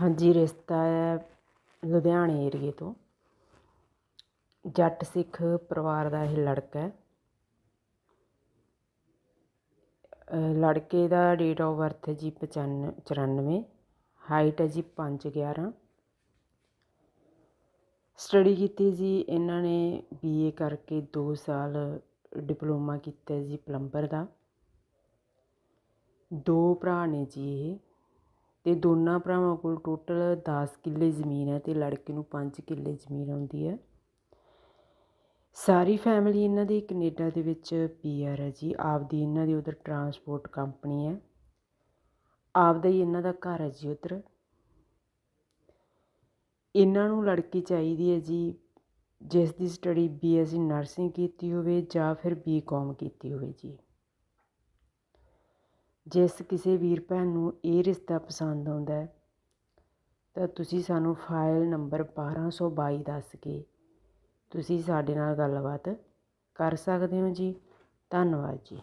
ਹਾਂਜੀ, ਰਿਸ਼ਤਾ ਹੈ ਲੁਧਿਆਣੇ ਏਰੀਏ ਤੋਂ। ਜੱਟ ਸਿੱਖ ਪਰਿਵਾਰ ਦਾ ਇਹ ਲੜਕਾ ਹੈ। ਲੜਕੇ ਦਾ ਡੇਟ ਆਫ ਬਰਥ ਹੈ ਜੀ ਪਚਾਨ, ਚੁਰਾਨਵੇਂ। ਹਾਈਟ ਹੈ ਜੀ ਪੰਜ ਗਿਆਰਾਂ। ਸਟੱਡੀ ਕੀਤੀ ਜੀ, ਇਹਨਾਂ ਨੇ ਬੀਏ ਕਰਕੇ 2 ਸਾਲ ਡਿਪਲੋਮਾ ਕੀਤਾ ਜੀ ਪਲੰਬਰ ਦਾ। ਦੋ ਭਰਾ ਨੇ ਜੀ ਇਹ। ਅਤੇ ਦੋਨਾਂ ਭਰਾਵਾਂ ਕੋਲ ਟੋਟਲ ਦਸ ਕਿੱਲੇ ਜ਼ਮੀਨ ਹੈ ਅਤੇ ਲੜਕੇ ਨੂੰ ਪੰਜ ਕਿੱਲੇ ਜ਼ਮੀਨ ਆਉਂਦੀ ਹੈ। ਸਾਰੀ ਫੈਮਿਲੀ ਇਹਨਾਂ ਦੀ ਕੈਨੇਡਾ ਦੇ ਵਿੱਚ ਪੀਆਰ ਹੈ ਜੀ। ਆਪਦੀ ਇਹਨਾਂ ਦੀ ਉਧਰ ਟਰਾਂਸਪੋਰਟ ਕੰਪਨੀ ਹੈ। ਆਪਦਾ ਹੀ ਇਹਨਾਂ ਦਾ ਘਰ ਹੈ ਜੀ ਉਧਰ। ਇਹਨਾਂ ਨੂੰ ਲੜਕੀ ਚਾਹੀਦੀ ਹੈ ਜੀ, ਜਿਸ ਦੀ ਸਟੱਡੀ ਬੀਐਸਸੀ ਨਰਸਿੰਗ ਕੀਤੀ ਹੋਵੇ ਜਾਂ ਫਿਰ ਬੀਕਾਮ ਕੀਤੀ ਹੋਵੇ ਜੀ। ਜਿਸ ਕਿਸੇ ਵੀਰ ਭੈਣ ਨੂੰ ਇਹ ਰਿਸ਼ਤਾ ਪਸੰਦ ਆਉਂਦਾ ਤਾਂ ਤੁਸੀਂ ਸਾਨੂੰ ਫਾਈਲ ਨੰਬਰ 1222 ਦੱਸ ਕੇ ਤੁਸੀਂ ਸਾਡੇ ਨਾਲ ਗੱਲਬਾਤ ਕਰ ਸਕਦੇ ਹੋ ਜੀ। ਧੰਨਵਾਦ ਜੀ।